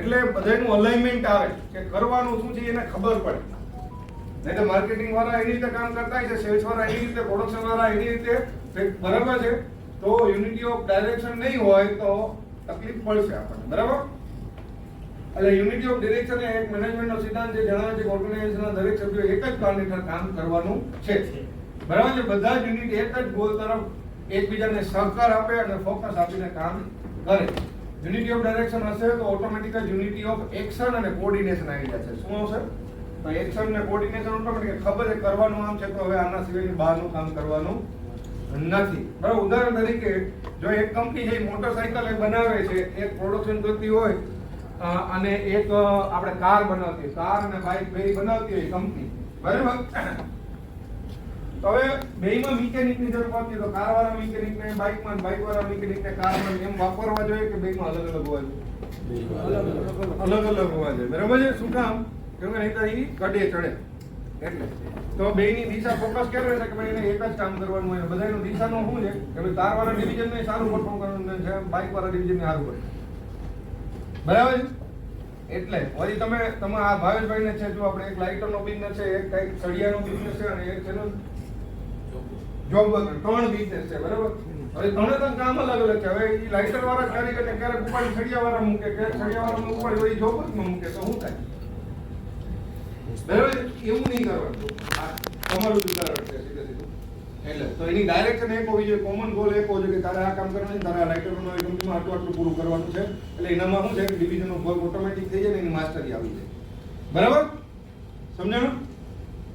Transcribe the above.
એટલે બધાનું અલાઇનમેન્ટ આવે કે કરવાનું શું છે એને ખબર પડે. નહીં તો માર્કેટિંગ વાળા એની રીતે કામ કરતા હોય છે સેલ્સ વાળા એની રીતે પ્રોડક્શન વાળા એની રીતે બરાબર છે. તો યુનિટી ઓફ ડાયરેક્શન નહીં હોય તો તકલીફ પડશે આપણને. બરાબર? એટલે યુનિટી ઓફ ડિરેક્શન એ એક મેનેજમેન્ટનો સિદ્ધાંત જે જણાવે છે ઓર્ગેનાઇઝેશનના દરેક સભ્યો એક જ પ્લાન હેઠળ કામ કરવાનું છે. બરાબર છે? બધા જ યુનિટ એક જ ગોલ તરફ એકબીજાને સહકાર આપે અને ફોકસ આપીને કામ કરે. યુનિટી ઓફ ડાયરેક્શન હશે તો ઓટોમેટિક જ યુનિટી ઓફ એક્શન અને કોર્ડિનેશન આવી જશે. શું આવશે? તો એક્શન ને કોઓર્ડિનેશન ઓટોમેટિક ખબર છે, કરવાનું આમ છે તો હવે આના સિવાયની બહારનું કામ કરવાનું નથી. બરાબર, ઉદાહરણ તરીકે જો એક કંપની છે મોટરસાયકલ એ બનાવે છે, એક પ્રોડક્શન કરતી હોય અને એક આપણે કાર બનાવતી કાર અને બાઇક બે બનાવતી હોય કંપની. બરાબર? હવે બેયમાં મિકેનિકની જરૂર પડતી તો કારવાળા મિકેનિકને, બાઇકમાં બાઇકવાળા મિકેનિકને કારમાં એમ વાપરવા જોઈએ કે બેયમાં અલગ અલગ હોવા જોઈએ? અલગ અલગ હોવા જોઈએ. બરાબર છે શું કામ? કેમ કે નહીં તો એ કડે ચડે. એટલે. તો બેયની દિશા ફોકસ કેમ રહેશે કે ભાઈ એને એક જ કામ કરવાનું હોય. બધાનું દિશાનું શું છે? કે ભાઈ કાર વાળા ડિવિઝન ને સારું પરફોર્મ કરવાનું છે બાઇકવાળા ડિવિઝન ને સારું પડે બરાબર છે? એટલે વળી તમે તમે આ ભાવેશભાઈ ને છે, જો આપણે એક લાઇટર નો બિઝનેસ છે, એક કંઈક સળિયાનો બિઝનેસ છે અને એક છે જોબ ત્રણ બિઝનેસ છે, બરાબર? હવે ત્રણે ત્રણ કામ અલગ અલગ છે. હવે એ લાઇટર વાળા કારીગર ને ક્યારેક ઉપાડી સળિયા વાળા મૂકે, ક્યારેક સળિયા વાળા ઉપાડી વળી જોબ જ મૂકે, તો શું થાય? બરાબર એવું નહીં કરવાનું. તમારું જ ઉદાહરણ છે એટલે તો એની ડાયરેક્શન એક હોવી જોઈએ કોમન ગોલ એક હોવો જોઈએ કે તારે આ કામ કરવાનું છે, તારે આ લાઇટરનો એ કંપનીમાં આટલું આટલું પૂરું કરવાનું છે. એટલે એનામાં શું છે? કે ડિવિઝનનો વર્ક ઓટોમેટિક થઈ જાય ને એની માસ્ટરી આવી જાય. બરાબર? સમજાણું?